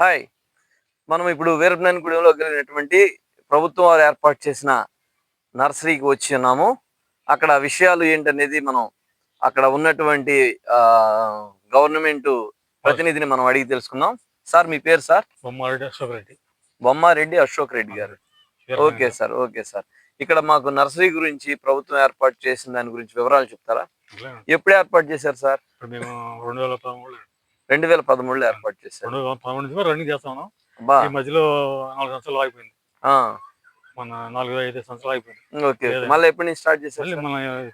Hi. మనం ఇప్పుడు వీరభ్నాయనగూడెంలో కలిగినటువంటి ప్రభుత్వం వారు ఏర్పాటు చేసిన నర్సరీకి వచ్చి ఉన్నాము. అక్కడ విషయాలు ఏంటనేది మనం అక్కడ ఉన్నటువంటి గవర్నమెంట్ ప్రతినిధిని మనం అడిగి తెలుసుకుందాం. సార్ మీ పేరు సార్? బొమ్మారెడ్డి అశోక్ రెడ్డి. బొమ్మారెడ్డి అశోక్ రెడ్డి గారు. Okay sir okay sir. ఇక్కడ మాకు నర్సరీ గురించి ప్రభుత్వం ఏర్పాటు చేసిన దాని గురించి వివరాలు చెప్తారా? ఎప్పుడు ఏర్పాటు చేశారు సార్? మేము రెండు వేల పదమూడు రెండు వేల పదమూడులో ఏర్పాటు చేశారు. రెండు వేల పదమూడు నుంచి రన్నింగ్ చేస్తా ఉన్నాం. బా ఈ మధ్యలో నాలుగు సంవత్సరాలు ఆగిపోయింది. మన నాలుగు ఐదు సంవత్సరాలు ఆగిపోయింది. ఓకే. మళ్ళీ ఎప్పటి నుంచి స్టార్ట్ చేశారు? మన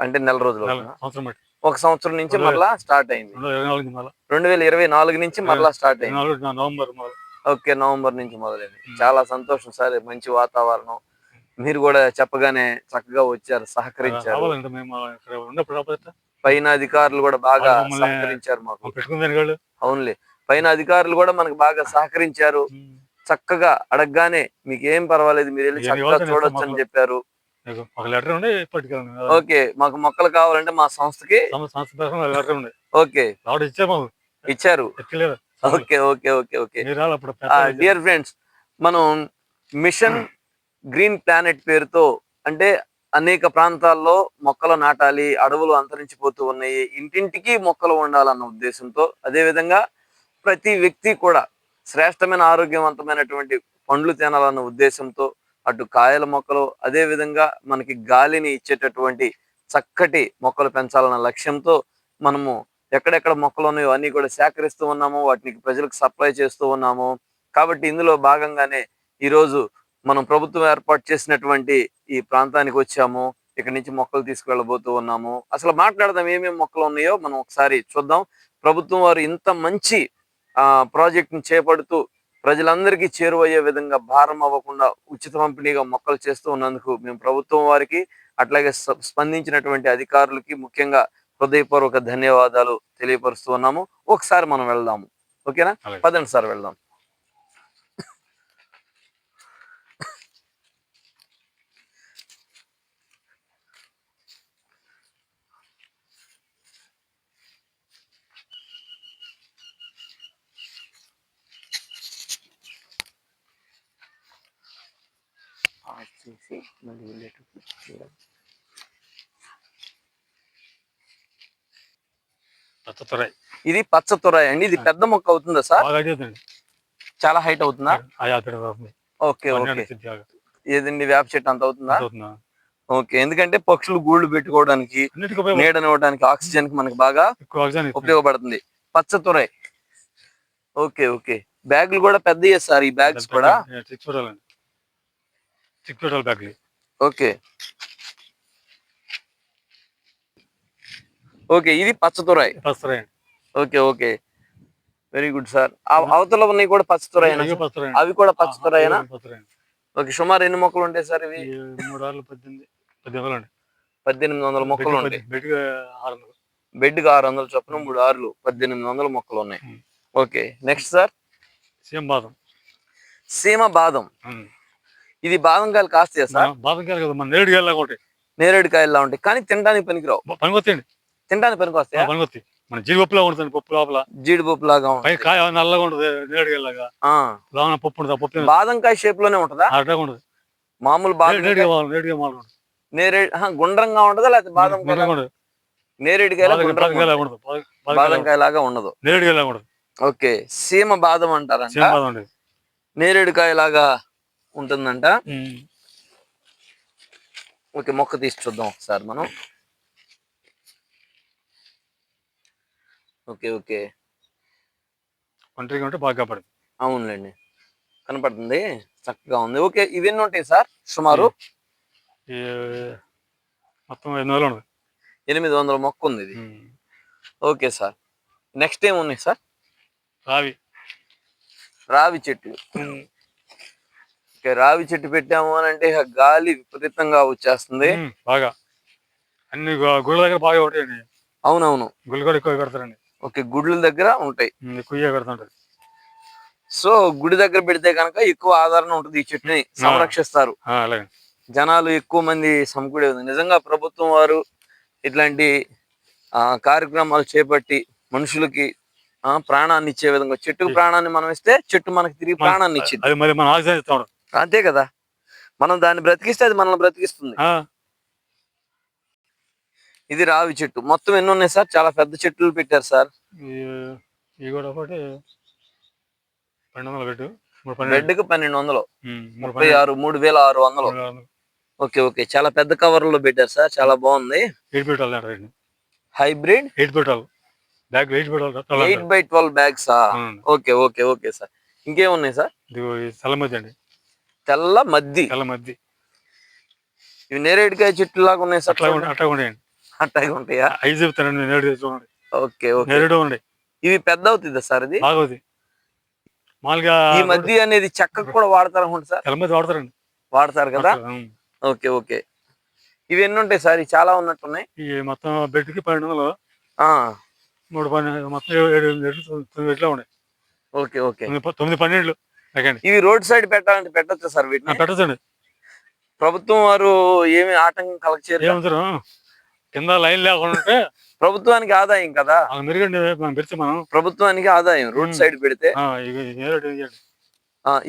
అంటే నెల రోజులు? సంవత్సరం బట్టి. ఒక సంవత్సరం నుంచి మళ్ళా స్టార్ట్ అయింది. రెండు వేల ఇరవై నాలుగు నుంచి మళ్ళీ స్టార్ట్ అయింది. నవంబర్ ఓకే నవంబర్ నుంచి మొదలైంది. చాలా సంతోషం సార్ మంచి వాతావరణం. మీరు కూడా చెప్పగానే చక్కగా వచ్చారు సహకరించారు. పైన అధికారులు కూడా బాగా సహకరించారు మాకు. అవునులే. పైన అధికారులు కూడా మనకు బాగా సహకరించారు. చక్కగా అడగగానే మీకు ఏం పర్వాలేదు మీరు వెళ్ళి చక్కగా చూడొచ్చు అని చెప్పారు. ఓకే మాకు మొక్కలు కావాలంటే మా సంస్థకి ఓకే. ఇచ్చారు okay okay okay okay. Dear friends మనం మిషన్ గ్రీన్ ప్లానెట్ పేరుతో అంటే అనేక ప్రాంతాల్లో మొక్కలు నాటాలి అడవులు అంతరించిపోతూ ఉన్నాయి ఇంటింటికి మొక్కలు ఉండాలన్న ఉద్దేశంతో అదే విధంగా ప్రతి వ్యక్తి కూడా శ్రేష్టమైన ఆరోగ్యవంతమైనటువంటి పండ్లు తినాలన్న ఉద్దేశంతో అటు కాయల మొక్కలు అదే విధంగా మనకి గాలిని ఇచ్చేటటువంటి చక్కటి మొక్కలు పెంచాలన్న లక్ష్యంతో మనము ఎక్కడెక్కడ మొక్కలు ఉన్నాయో అన్ని కూడా సేకరిస్తూ ఉన్నాము వాటిని ప్రజలకు సప్లై చేస్తూ ఉన్నాము. కాబట్టి ఇందులో భాగంగానే ఈరోజు మనం ప్రభుత్వం ఏర్పాటు చేసినటువంటి ఈ ప్రాంతానికి వచ్చాము ఇక్కడ నుంచి మొక్కలు తీసుకువెళ్ళబోతూ ఉన్నాము. అసలు మాట్లాడదాం ఏమేమి మొక్కలు ఉన్నాయో మనం ఒకసారి చూద్దాం. ప్రభుత్వం వారు ఇంత మంచి ఆ ప్రాజెక్ట్ని చేపడుతూ ప్రజలందరికీ చేరువయ్యే విధంగా భారం అవ్వకుండా ఉచిత పంపిణీగా మొక్కలు చేస్తూ ఉన్నందుకు మేము ప్రభుత్వం వారికి అట్లాగే స్పందించినటువంటి అధికారులకి ముఖ్యంగా హృదయపూర్వక ధన్యవాదాలు తెలియపరుస్తూ ఉన్నాము. ఒకసారి మనం వెళ్దాము. ఓకేనా. పదండి సార్ వెళ్దాం. ఆఫ్ చేసి మళ్ళీ వెళ్ళేటప్పుడు ఇది అండి. ఇది పెద్ద మొక్క అవుతుందా సార్? చాలా హైట్ అవుతుందా? Okay okay. ఏదండి వేప చెట్టు అంత అవుతుందా? ఓకే ఎందుకంటే పక్షులు గూళ్ళు పెట్టుకోవడానికి. నీడనివ్వడానికి ఆక్సిజన్కి మనకి బాగా. ఉపయోగపడుతుంది. పచ్చ తురాయి ఓకే ఓకే. బ్యాగులు కూడా పెద్ద సార్ ఈ బ్యాగ్స్ కూడా? చిక్స్ పెట్టాలి బ్యాగ్లు. ఓకే. ఓకే ఇది పచ్చ తురాయి పస్తురాయి okay okay. Very good sir. అవతల ఉన్నాయి కూడా పచ్చ తురాయి పస్తురాయి అవి కూడా పచ్చ తురాయినా పస్తురాయి ఓకే సుమారు ఎన్ని మొక్కలు ఉంటాయి సార్ ఇవి? మూడు పద్దెనిమిది పద్దెనిమిది వందలు అండి. పద్దెనిమిది వందల మొక్కలు ఉంటాయి. బెడ్గా ఆరు వందలు. బెడ్కి ఆరు వందల చొప్పున మూడు ఆరులు పద్దెనిమిది వందల మొక్కలు ఉన్నాయి. Okay next sir? సేమ్ బాదం. సీమ బాదం. ఇది బాదం కాయలు కాస్తాయా సార్ మన బాదం కాయలు కదా మన నేరేడు కాయలు లాగా ఉంటాయి. కానీ తినడానికి పనికిరావు. పనికొత్తండి తినడానికి పనికి వస్తాయా పనికొత్తి మన జీడిపప్పులా ఉంటుంది పప్పు లోపల జీడిపప్పు లాగా కాయ నల్లగా ఉంటుంది నేరేడు కాయలు లాగా ఆ, లోన పప్పు ఉంటుంది? పప్పు తిన- బాదం కాయ షేప్లోనే ఉంటదా అట్లా ఉంటుంది. మామూలు బాదం నేరేడు గుండ్రంగా ఉంటదా. లేకపోతే బాదం కాయ గుండ్రంగా ఉంటుంది. నేరేడు కాయల బాదం- బాదం గుండ్రంగా కాయలు ఉంటుంది. లాగా ఉండదు నేరేడు కాయలు లాగా ఉంటుంది. ఓకే. సీమ బాదం అంటారంట. సేమ్ బాదం ఉండేది నేరేడు కాయ లాగా ఉంటుందంట. ఓకే మొక్క తీసి చూద్దాం ఒకసారి మనం. Okay okay. ఒంటరిగా ఉంటే బాగా కాపాడుతుంది. అవునులేండి. కనపడుతుంది. చక్కగా ఉంది. ఓకే ఇవన్నీ ఉంటాయి సార్? సుమారు? మొత్తం ఎనిమిది వందలు ఎనిమిది వందల మొక్క ఉంది ఇది. Okay sir. నెక్స్ట్ ఏం ఉన్నాయి సార్? రావి. రావి చెట్లు. రావి చెట్టు పెట్టాము అని అంటే గాలి విపరీతంగా వచ్చేస్తుంది. బాగా. అన్ని గుళ్ళ దగ్గర బాగా ఉంటాయండి అవునవును. గుళ్ళు కూడా ఎక్కువ కడతారండి. ఓకే గుడ్ల దగ్గర ఉంటాయి. ఎక్కువ కడుతుంటది సో గుడి దగ్గర పెడితే కనుక ఎక్కువ ఆదరణ ఉంటుంది ఈ చెట్టుని సంరక్షిస్తారు. అలాగే. జనాలు ఎక్కువ మంది సమకూడే ఉంది. నిజంగా ప్రభుత్వం వారు ఇట్లాంటి ఆ, కార్యక్రమాలు చేపట్టి మనుషులకి ఆ, ప్రాణాన్ని ఇచ్చే విధంగా చెట్టుకు ప్రాణాన్ని మనం ఇస్తే చెట్టు మనకి తిరిగి ప్రాణాన్ని ఇచ్చింది. అది మరి మన ఆక్సిజన్ అంతే కదా? మనం దాన్ని బ్రతికిస్తే అది మనల్ని బ్రతికిస్తుంది. ఇది రావి చెట్టు. మొత్తం ఎన్ని ఉన్నాయి సార్? చాలా పెద్ద చెట్లు పెట్టారు సార్. కూడా ఒకటి రెండు వందలు పెట్టు పన్నెండు. పన్నెండు వందలు ముప్పై పన్నెండు. ఆరు మూడు వేల ఆరు వందలు. Okay okay. చాలా పెద్ద కవర్లో పెట్టారు సార్. చాలా బాగుంది. Hybrid? Eight by twelve bags okay okay okay sir. ఇంకేమున్నాయి సార్? ఇది మధ్య అండి. తెల్ల మద్ది. తెల్ల మధ్య ఇవి నేరేడుకాయ చెట్లు లాగా ఉన్నాయి సార్ అట్లా ఉండే అట్లా ఉండేయండి అట్టాగే ఉంటాయా? ఐదు చెప్తానండి నేరేడు చూడండి. Okay okay. నేరేడు ఉండే. ఇవి పెద్ద అవుతుందా సార్ ఇది? బాగోది మామూలుగా ఈ మధ్య అనేది చెక్కకు కూడా వాడతారు అనుకుంటా సార్? తెల్ల మధ్య వాడతారండి. వాడతారు కదా. Okay okay. ఇవి ఎన్ని ఉంటాయి సార్? ఇవి చాలా ఉన్నట్టున్నాయి. ఈ మొత్తం బెడ్కి పన్నెండు వందలు. ఆ, మూడు పన్నెండు మొత్తం ఏడు ఎనిమిది, తొమ్మిది ఎట్లా ఉన్నాయి. Okay okay. తొమ్మిది పన్నెండు ఇవి రోడ్ సైడ్ పెట్టాలంటే పెట్టొచ్చా సార్ వీటిని? పెట్టచ్చండి. ప్రభుత్వం వారు ఏమి ఆటంకం కలెక్ట్ చేయరు కింద. లైన్ లేకుండా ప్రభుత్వానికి ఆదాయం కదా. మనం ప్రభుత్వానికి ఆదాయం రోడ్. సైడ్ పెడితే.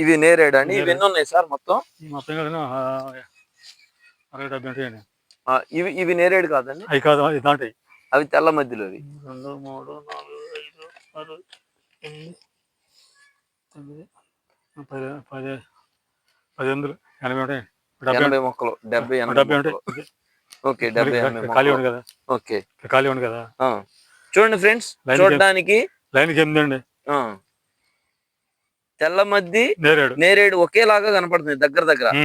ఇవి నేరేడు అండి? ఇవి. ఎన్ని ఉన్నాయి సార్ మొత్తం? ఇవి ఇవి నేరేడు కాదండి? అవి కాదు అవి తెల్ల మధ్యలోవి రెండు మూడు నాలుగు ఐదు ఆరు ఎనిమిది తొమ్మిది పది పది పది వందలు ఎనభై ఉంటాయి. డెబ్బై ఎనభై మొక్కలు డెబ్బై ఎనభై డెబ్బై మొక్కలు. ఉంటాయి ఓకే డెబ్బై ఖాళీ. ఉంది కదా? ఓకే. ఖాళీ ఉంది కదా? ఆ. చూడండి ఫ్రెండ్స్ చూడడానికి అండి. ఆ, తెల్ల మద్ది నేరేడు. నేరేడు ఒకేలాగా కనపడుతుంది దగ్గర దగ్గర.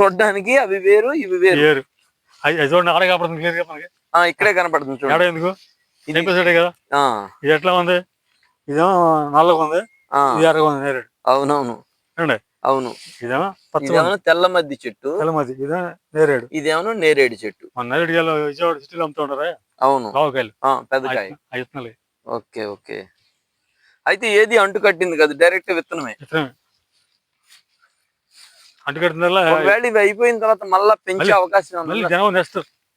చూడడానికి అవి వేరు ఇవి వేరు. ఇక్కడే కనపడుతుంది చూడండి. ఎందుకు? ఇది- ఎట్లా ఉంది? ఇదేమో నల్లగా ఉంది. ఇది ఎర్రగా ఉంది నేరేడు. అవునవును. అవును. ఇదేమో తెల్ల మద్ది చెట్టు. తెల్లమది ఇదే నేరేడు. ఇదేమో నేరేడు చెట్టు. నేరేడు విజయవాడ సిటీలో అవును. పెద్దకాయ ఓకే ఓకే. అయితే ఏది అంటు కట్టింది కదా? డైరెక్ట్ విత్తనమే. అంటు ఒకవేళ ఇవి అయిపోయిన తర్వాత మళ్ళా పెంచే అవకాశం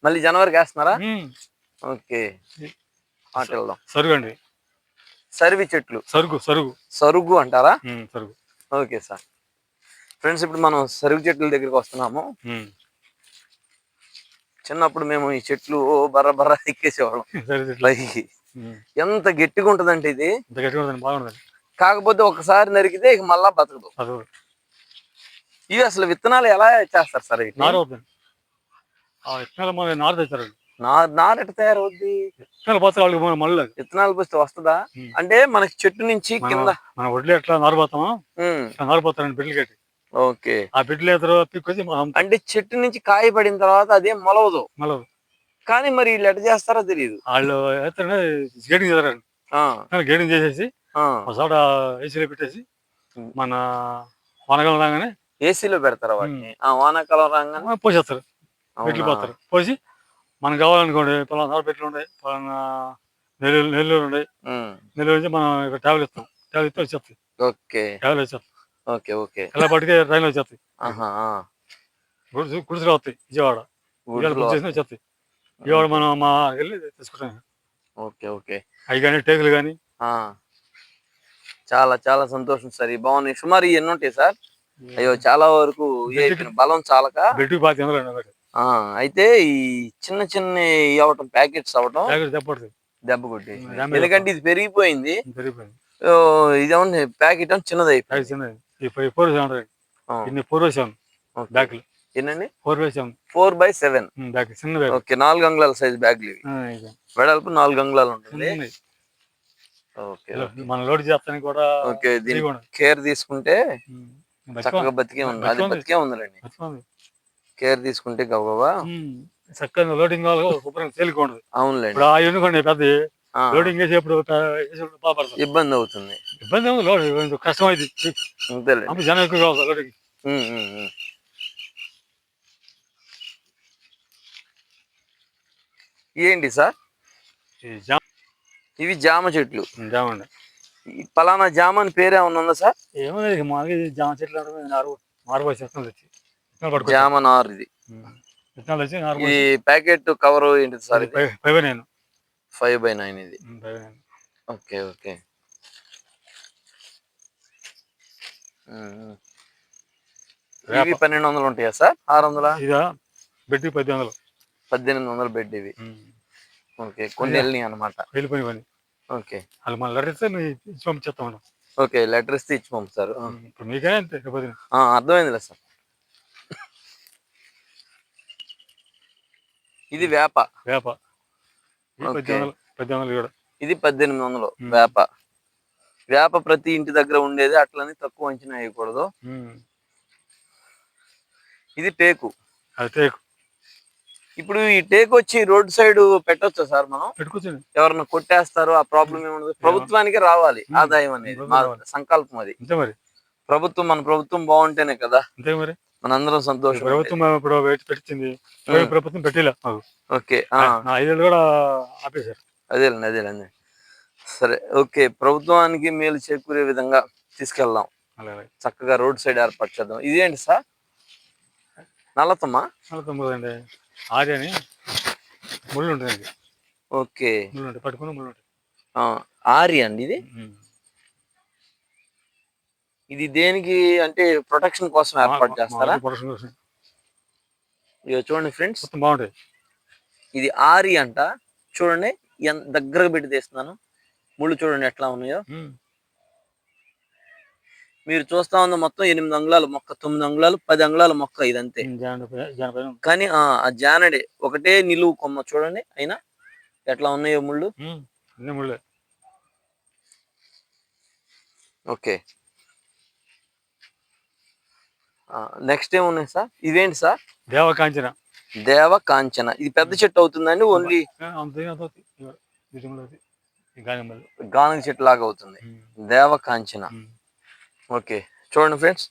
మళ్ళీ జనవరికి వేస్తున్నారా? ఓకే. అటు వెళ్దాం సరుగు అండి సరివి చెట్లు. సరుగు సరుగు. సరుగు అంటారా? సరుగు. Okay sir. ఫ్రెండ్స్ ఇప్పుడు మనం సరుగు చెట్ల దగ్గరికి వస్తున్నాము. చిన్నప్పుడు మేము ఈ చెట్లు బర్ర బర్ర ఎక్కేసేవాళ్ళం. పైకి. ఎంత గట్టిగా ఉంటదంటే ఇది. కాకపోతే ఒకసారి నరికితే ఇక మళ్ళా బతకదు. ఇవి అసలు విత్తనాలు ఎలా చేస్తారు సార్? నారు నారు తెచ్చారండి నా నారెట తయారవుద్ది. ఇత్తనాలు పోతే వాళ్ళకి మన మళ్ళీ. విత్తనాలు పోస్తే వస్తుందా. అంటే మనకి చెట్టు నుంచి కింద. మన వడ్లు ఎట్లా నారు పోతామో ఉమ్, ఇట్లా నారు పోతారండి బిడ్డలు కట్టి. ఓకే. ఆ బిడ్డలు ఎదురు పిక్కొచ్చి అంటే చెట్టు నుంచి కాయ పడిన తర్వాత అదేం మొలవదు. మళ్ళీ కానీ మరి వీళ్ళు ఎట్ట చేస్తారో తెలియదు వాళ్ళు గేడింగ్ ఆ, గేడింగ్ చేసేసి చోట ఏసీలో పెట్టేసి. మన వనగం రాగానే ఏసీలో పెడతారా వాటిని? ఆ వానాకాలం రాగానే? పోసేస్తారు. పెట్లు అవునా? పోతారు పోసి మనకు కావాలనుకోండి పలానా నాలుగు పెట్లు ఉన్నాయి పలానా నెల్లూరు నెల్లూరు ఉన్నాయి నెల్లూరు నుంచి మనం ఇక్కడ ట్యాబ్లెట్ ఇస్తాం ట్యాబ్లెట్ ఇస్తే వచ్చేస్తాయి. ఓకే. ట్యాబ్లెట్ వచ్చేస్తాయి. Okay okay. ఎలా పట్టుకే ట్రైన్లో వచ్చేస్తాయి. గుడిసి గుడిసెలు వస్తాయి విజయవాడ. వచ్చేస్తాయి. విజయవాడ మనం మా వెళ్ళి తీసుకుంటాం. Okay okay. అవి కానీ టేకులు కానీ. ఆ. చాలా చాలా సంతోషం సార్. ఈ బాగున్నాయి. సుమారు ఇవి ఎన్ని ఉంటాయి సార్. అయ్యో చాలా వరకు. బలం చాలక. బెడ్కి పాతి అయితే ఈ చిన్న చిన్న అవటం ప్యాకెట్స్ అవటం దెబ్బ కొట్టి ఎందుకంటే ఇది పెరిగిపోయింది. పెరిగిపోయింది. ఓ, ఇదేమో ప్యాకెట్ చిన్నది ఫోర్ వేసాం ఫోర్ బై సెవెన్ చిన్న ఓకే నాలుగు అంగుళాల సైజ్ బ్యాగ్లు ఇవి. వెడల్పు నాలుగు అంగుళాలు ఉంటుంది. ఓకే ఇలా మనం లోడ్ చేస్తానికి కూడా ఓకే దీని ఇది కూడా. కేర్ తీసుకుంటే. చక్కగా బతికే ఉంది. అది బతికే ఉంది. కేర్ తీసుకుంటే గబగబా. చక్కగా లోడింగ్ శుభ్రంగా తేలికోండి అవునులేండి. ఆ ఎన్నుకోండి పెద్ద లోడింగ్ చేసేప్పుడు ఇబ్బంది అవుతుంది. ఇబ్బంది ఏమి లోడ్ కష్టం అయింది అంతేలేండి. అప్పుడు జనం ఎక్కువ కావాలి లోడింగ్. ఏంటి సార్? ఇవి జామ చెట్లు. జామ అండి పలానా జామ అని పేరు ఏమన్నా ఉందా సార్? ఏమో ఈ జామ చెట్లు మారుపోయి విత్తనాలు తెచ్చి విత్తనాలు పట్టుకొచ్చి జామ నారు ఇది. ఈ ప్యాకెట్ కవర్ ఏంటి సార్ పై- పైవే నేను. ఫైవ్ బై నైన్ ఇది. Okay okay. ఇవి. పన్నెండు వందలు ఉంటాయా సార్? ఆరు వందల? ఇదా బెడ్కి పది వందలు. పద్దెనిమిది వందల బెడ్ ఇవి. ఓకే కొన్ని. వెళ్ళినాయి అనమాట వెళ్ళిపోయి ఓకే. వాళ్ళు మళ్ళీ లెటర్ మీ ఇచ్చి పంపించేస్తాం మనం. ఓకే లెటర్ ఇస్తే ఇచ్చి పంపుతారు. మీకే అంతే అర్థమైందిలే సార్. ఇది వేప. వేప. ఇది పద్దెనిమిది వందలు. వేప. వేప ప్రతి ఇంటి దగ్గర ఉండేది అట్లని తక్కువ అంచనా వేయకూడదు. ఇది టేకు. టేకు. ఇప్పుడు ఈ టేకు వచ్చి రోడ్ సైడ్ పెట్టొచ్చా సార్ మనం? ఎవరన్నా కొట్టేస్తారు ఆ ప్రాబ్లం ఏముండదు. ప్రభుత్వానికి రావాలి. ఆదాయం అనేది మా. సంకల్పం అది. ప్రభుత్వం మన ప్రభుత్వం బాగుంటేనే కదా. అంతే మరి. మనందరం సంతోషం ప్రభుత్వం ఇప్పుడు పెట్టింది. ప్రభుత్వం పెట్టిలా? ఓకే ఐదేళ్ళు కూడా ఆపేశారు. అదేలేండి అదేలేండి. సరే ఓకే. ప్రభుత్వానికి మేలు చేకూరే విధంగా తీసుకెళ్దాం. చక్కగా రోడ్ సైడ్ ఏర్పాటు చేద్దాం. ఇదేంటి సార్? నల్లతమ్మా? అండి ఆర్య అని ముళ్ళు ఉంటుంది ఓకే. ముళ్ళు పట్టుకుని ముళ్ళు ఆరి అండి ఇది. ఇది దేనికి అంటే ప్రొటెక్షన్ కోసం ఏర్పాటు చేస్తారా? కోసం. ఇగో చూడండి ఫ్రెండ్స్ బాగుంటాయి. ఇది ఆరి అంట. చూడండి ఎంత దగ్గరగా పెట్టి తీస్తున్నాను. ముళ్ళు చూడండి ఎట్లా ఉన్నాయో. మీరు చూస్తా ఉన్న మొత్తం ఎనిమిది అంగుళాలు మొక్క తొమ్మిది అంగుళాలు పది అంగుళాల మొక్క ఇదంతే. కానీ ఆ జానడే ఒకటే నిలువు కొమ్మ చూడండి అయినా ఎట్లా ఉన్నాయో ముళ్ళే. ఓకే. నెక్స్ట్ ఏమున్నాయి సార్? ఇవేంటి సార్? దేవ కాంచన దేవ కాంచన ఇది పెద్ద చెట్టు అవుతుందండి ఓన్లీ. గానుగ చెట్టు లాగా అవుతుంది. దేవ కాంచన. ఓకే చూడండి ఫ్రెండ్స్.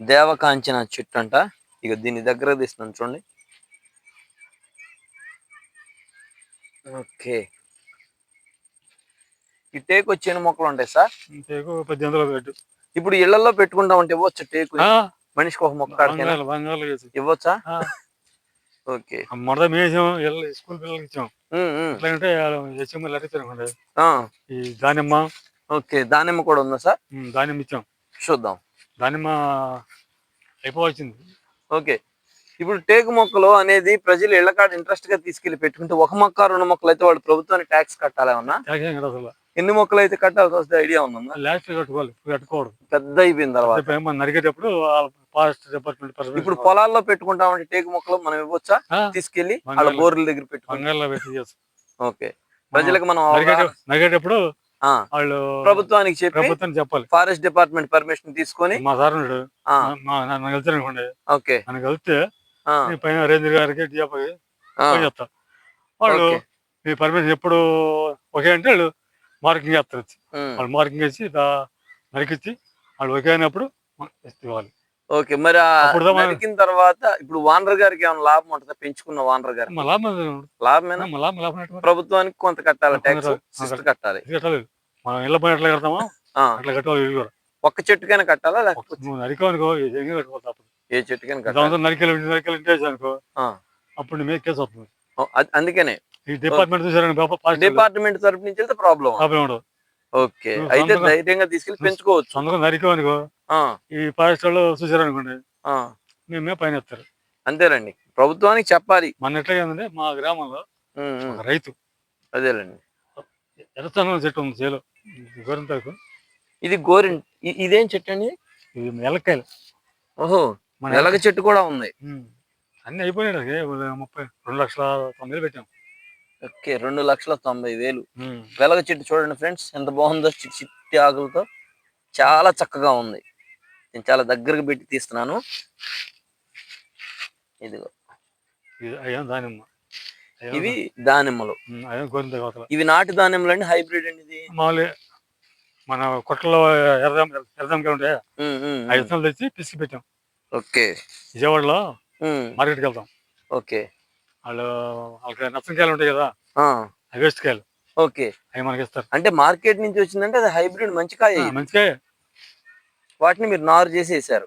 దేవ కాంచన చెట్టు అంట. ఇక దీన్ని దగ్గర తీస్తున్నాను చూడండి. ఓకే. ఈ టేకు వచ్చి మొక్కలు ఉంటాయి సార్? ఇంతకు పద్దెనిమిది ఇప్పుడు ఇళ్ళలో పెట్టుకుంటామంటే ఇవ్వచ్చా టేకు? మనిషికి ఒక మొక్క. ఇవ్వచ్చా? ఓకే. ఆ మొదట మేసాం ఇళ్ళ స్కూల్ పిల్లలకి ఇచ్చాం. ఎట్లాగంటే ఈ దానిమ్మ. ఓకే దానిమ్మ కూడా ఉందా సార్? దానిమ్మ ఇచ్చాం. చూద్దాం. దానిమ్మ అయిపోవచ్చింది. ఓకే. ఇప్పుడు టేకు మొక్కలు అనేది ప్రజలు ఇళ్ళకాడ ఇంట్రెస్ట్గా తీసుకెళ్ళి పెట్టుకుంటే ఒక మొక్క రెండు మొక్కలు అయితే వాళ్ళు ప్రభుత్వానికి ట్యాక్స్ కట్టాలేమన్నా ఎన్ని మొక్కలు అయితే కట్టాల్సి వస్తే ఐడియా ఉందమ్మా లాస్ట్ కట్టుకోవాలి. కట్టుకోవడం పెద్ద అయిపోయిన తర్వాత. నరికేటప్పుడు ఫారెస్ట్ డిపార్ట్మెంట్ ఇప్పుడు పొలాల్లో పెట్టుకుంటామంటే టేకు మొక్కలు మనం ఇవ్వచ్చా? తీసుకెళ్ళి వాళ్ళ. బోర్ల దగ్గర పెట్టుకుంటాం ఓకే. ప్రజలకు మనం ఆ, వాళ్ళు ప్రభుత్వానికి చెప్పి ప్రభుత్వం చెప్పాలి. ఫారెస్ట్ డిపార్ట్మెంట్ పర్మిషన్ తీసుకొని మా సార్ నన్ను కలిసి అనుకోండి. ఓకే. నన్ను కలిస్తే పైన రేంజర్ గారికి డిఎఫ్ఐ చేస్తా వాళ్ళు. మీ పర్మిషన్ ఎప్పుడు ఓకే అంటే వాళ్ళు మార్కింగ్ చేస్తారు. వచ్చి. వాళ్ళు మార్కింగ్ దా- నరికిచ్చి వాళ్ళు ఓకే అయినప్పుడు ఇవ్వాలి. ఓకే మరి నరికిన తర్వాత ఇప్పుడు వానర్ గారికి ఏమైనా లాభం ఉంటుందా? పెంచుకున్న వానర్ లాభం లాభమేనా? ప్రభుత్వానికి కొంత కట్టాలి ట్యాక్స్ కట్టాలి. మనం ఇళ్ళ పైన ఎట్లా కడతామో ఆ, అట్లా కట్టాలి ఇల్లు కూడా. ఒక్క చెట్టుకైనా కట్టాలా లేకపోతే ఏం చెట్టుకైనా కట్టాలి? అనుకో అప్పుడు మీద కేసు వస్తుంది. అందుకనే. ఈ డిపార్ట్మెంట్ డిపార్ట్మెంట్ తరపు నుంచి వెళ్తే ప్రాబ్లం ఓకే. అయితే ధైర్యంగా తీసుకెళ్ళి పెంచుకోవచ్చు. నరికావు అనుకో ఈ వాళ్ళు చూసారనుకోండి మేమే పైన ఎత్తారు. అంతేనండి. ప్రభుత్వానికి చెప్పాలి. మన ఎట్లా ఏంటంటే మా గ్రామంలో ఒక రైతు అదేలేండి. ఎర్రచందనం చెట్టు ఉంది చేలో గోరింతాకు ఇది గోరిన్ ఇ- ఇదేం చెట్టు అండి? ఇది ఎలక్కాయలు ఓహో మన వెలగ చెట్టు కూడా ఉంది. అన్ని అయిపోయినాయి ముప్పై రెండు లక్షల తొమ్మిది పెట్టాం. ఓకే రెండు లక్షల తొంభై వేలు. వెలగ చెట్టు చూడండి ఫ్రెండ్స్ ఎంత బాగుందో చిట్టి ఆకులతో. చాలా చక్కగా ఉంది. నేను చాలా దగ్గరకు పెట్టి తీస్తున్నాను. ఇదిగో. దానిమ్మ. ఇవి దానిమ్మలు. ఇవి నాటు దానిమ్మలు అండి హైబ్రిడ్ అండి ఇది? మామూలు మన కొట్టలో ఎర్రదాంకాయ ఉంటాయి? ఆ. విత్తనాలు తెచ్చి పిసికి పెట్టాం. ఓకే. విజయవాడలో మార్కెట్కి వెళ్తాం. ఓకే. వాళ్ళు వాళ్ళకి నచ్చనికాయలు ఉంటాయి కదా ఆ, అవి వేస్ట్ కాయలు. ఓకే. అవి మనకి ఇస్తారు అంటే మార్కెట్ నుంచి వచ్చిందంటే అది హైబ్రిడ్ మంచి కాయ ఆ, ఇది. వాటిని మీరు నారు చేసి వేసారు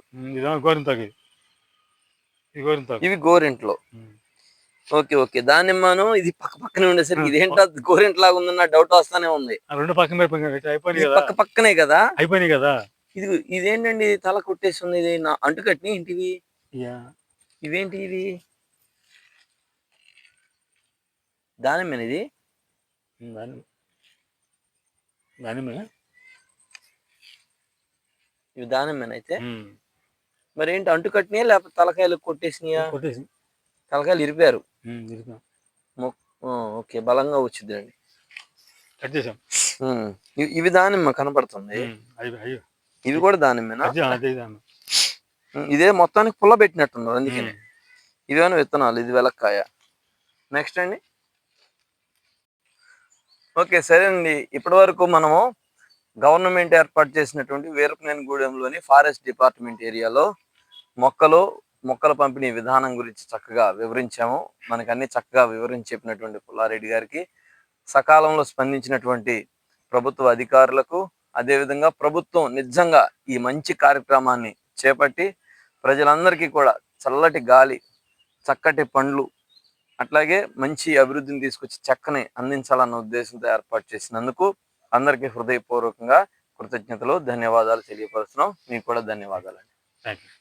గోరింతాకు ఇవి గోరింట్లో. Okay okay. దానిమ్మను ఇది పక్క పక్కనే ఉండేసరికి. ఇదేంటో గోరెంట్ లాగా ఉందన్న డౌట్ వస్తానే ఉంది. రెండు పక్కన పక్క పక్కనే కదా? అయిపోయినాయి కదా. ఇది ఇదేంటండి ఇది తల కొట్టేస్తుంది ఇది నా అంటుకట్ని ఏంటివి? ఇవేంటి ఇవి? దానిమ్మేనా ఇది? దాని దాని ఉమ్. మరి ఏంటి అంటుకట్నియా లేకపోతే తలకాయలు కొట్టేసినాయా? కొట్టేసి తలకాయలు ఇరిపారు. ఓకే బలంగా వచ్చిందండి కట్ చేసాం. ఇవి దానిమ్మ కనపడుతుంది. ఇవి కూడా దానిమ్మేనా? ఇదే మొత్తానికి పుల్ల పెట్టినట్టున్నారు అందుకని. ఇవేమైనా విత్తనాలు? ఇది వెలక్కాయ. నెక్స్ట్ అండి. ఓకే సరే అండి. ఇప్పటి వరకు మనము గవర్నమెంట్ ఏర్పాటు చేసినటువంటి వీరపనేనిగూడెంలోని ఫారెస్ట్ డిపార్ట్మెంట్ ఏరియాలో మొక్కలు మొక్కల పంపిణీ విధానం గురించి చక్కగా వివరించాము. మనకు అన్ని చక్కగా వివరించి చెప్పినటువంటి పుల్లారెడ్డి గారికి సకాలంలో స్పందించినటువంటి ప్రభుత్వ అధికారులకు అదేవిధంగా ప్రభుత్వం నిజంగా ఈ మంచి కార్యక్రమాన్ని చేపట్టి ప్రజలందరికీ కూడా చల్లటి గాలి చక్కటి పండ్లు అట్లాగే మంచి అభివృద్ధిని తీసుకొచ్చి చక్కని అందించాలన్న ఉద్దేశంతో ఏర్పాటు చేసినందుకు అందరికీ హృదయపూర్వకంగా కృతజ్ఞతలు ధన్యవాదాలు తెలియపరుస్తున్నాం. మీకు కూడా ధన్యవాదాలు థ్యాంక్ యూ